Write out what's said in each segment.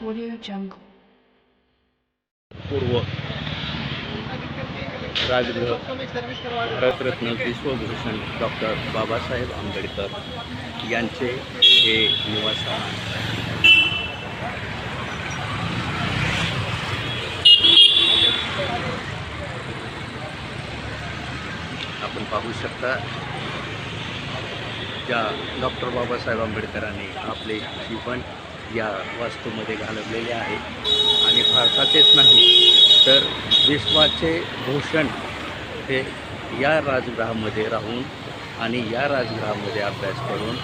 Audio Jungle. पूर्व राजगृह भारतरत्न विश्वभूषण doctor Babasaheb Ambedkar यांचे हे निवासस्थान आपण पाहू शकता ज्या डॉक्टर बाबासाहेब आंबेडकरांनी आपले जीवन या वास्तूमध्ये घालवलेले आहे आणि भारताचेच नाही तर विश्वाचे भूषण हे या राजगृहामध्ये राहून आणि या राजगृहामध्ये अभ्यास करून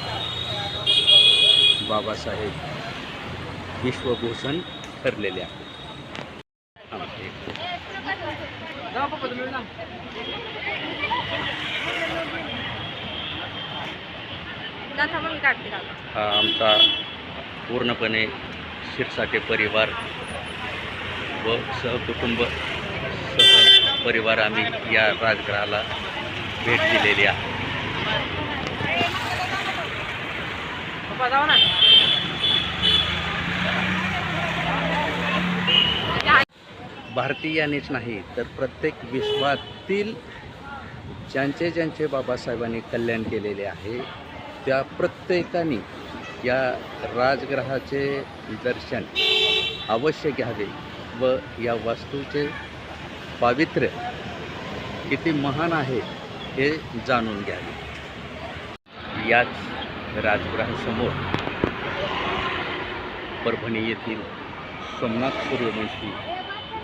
बाबासाहेब विश्वभूषण ठरलेले आहेत हां, गाथा. हा आमचा पूर्णपणे शिरसाटे परिवार व सहकुटुंब सह परिवार आम्ही या राजगृहाला भेट दिलेली आहे. भारतीयांनीच नाही तर प्रत्येक विश्वातील ज्यांचे ज्यांचे बाबासाहेबांनी कल्याण केलेले आहे त्या प्रत्येकाने या राजगृहाचे दर्शन अवश्य घ्यावे व या वास्तूचे पावित्र्य किती महान आहे हे जाणून घ्यावे. याच राजगृहासमोर परभणी येथील सोमनाथ सूर्यवंशी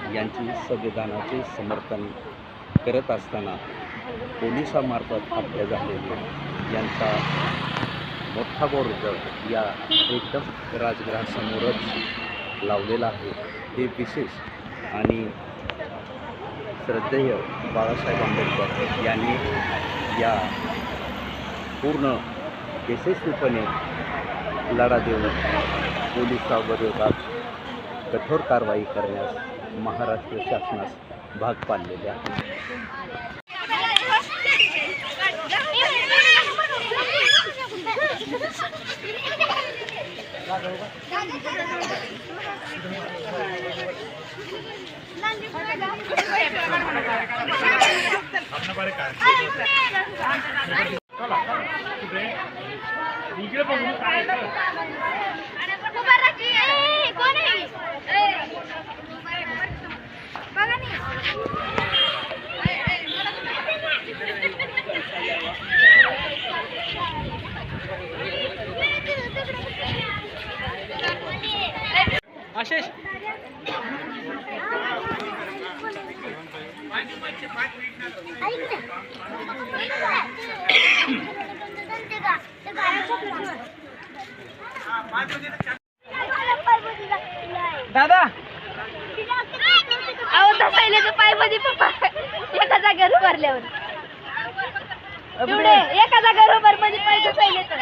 यांची संविधानाचे समर्थन करत असताना पोलिसामार्फत हत्या झालेली यांचा मोठा बोर्ड या एकदम राजगृहासमोरच लावलेला आहे. हे विशेष आणि श्रद्धेय बाळासाहेब आंबेडकर यांनी या पूर्ण यशस्वीपणे लढा देऊन पोलिसाविरोधात कठोर कारवाई करण्यास महाराष्ट्र शासनास भाग पाडलेले आहे. आशिष दादा. अहो तसायले तर पायमध्ये पप्पा एका जागेवर उभारल्यावर एवढे एका जागेवर उभारमध्ये पाय तसायले तर.